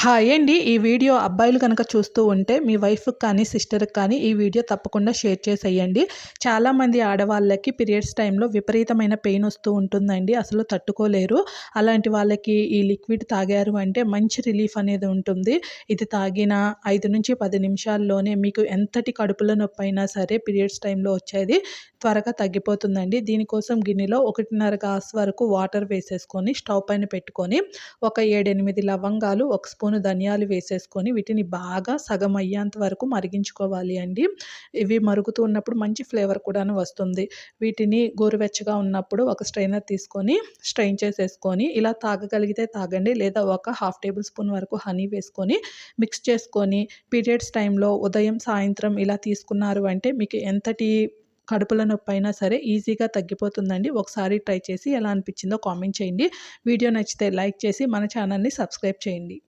Hi అండి. ఈ video అబ్బాయిలు కనుక చూస్తూ ఉంటే మీ వైఫ్కి కానీ సిస్టర్కి కానీ ఈ వీడియో తప్పకుండా షేర్ చేసేయండి. చాలామంది ఆడవాళ్ళకి పీరియడ్స్ టైంలో విపరీతమైన పెయిన్ వస్తూ ఉంటుందండి. అసలు తట్టుకోలేరు. అలాంటి వాళ్ళకి ఈ లిక్విడ్ తాగారు అంటే మంచి రిలీఫ్ అనేది ఉంటుంది. ఇది తాగిన ఐదు నుంచి పది నిమిషాల్లోనే మీకు ఎంతటి కడుపులో నొప్పి అయినా సరే పీరియడ్స్ టైంలో వచ్చేది త్వరగా తగ్గిపోతుందండి. దీనికోసం గిన్నెలో ఒకటిన్నర గ్లాస్ వరకు వాటర్ వేసేసుకొని స్టవ్ పైన పెట్టుకొని ఒక ఏడెనిమిది లవంగాలు ఒక స్పూన్ ధనియాలు వేసేసుకొని వీటిని బాగా సగం అయ్యేంత వరకు మరిగించుకోవాలి అండి. ఇవి మరుగుతూ ఉన్నప్పుడు మంచి ఫ్లేవర్ కూడా వస్తుంది. వీటిని గోరువెచ్చగా ఉన్నప్పుడు ఒక స్ట్రైనర్ తీసుకొని స్ట్రైన్ చేసేసుకొని ఇలా తాగగలిగితే తాగండి. లేదా ఒక హాఫ్ టేబుల్ స్పూన్ వరకు హనీ వేసుకొని మిక్స్ చేసుకొని పీరియడ్స్ టైంలో ఉదయం సాయంత్రం ఇలా తీసుకున్నారు అంటే మీకు ఎంతటి కడుపుల నొప్పి అయినా సరే ఈజీగా తగ్గిపోతుందండి. ఒకసారి ట్రై చేసి ఎలా అనిపించిందో కామెంట్ చేయండి. వీడియో నచ్చితే లైక్ చేసి మన ఛానల్ని సబ్స్క్రైబ్ చేయండి.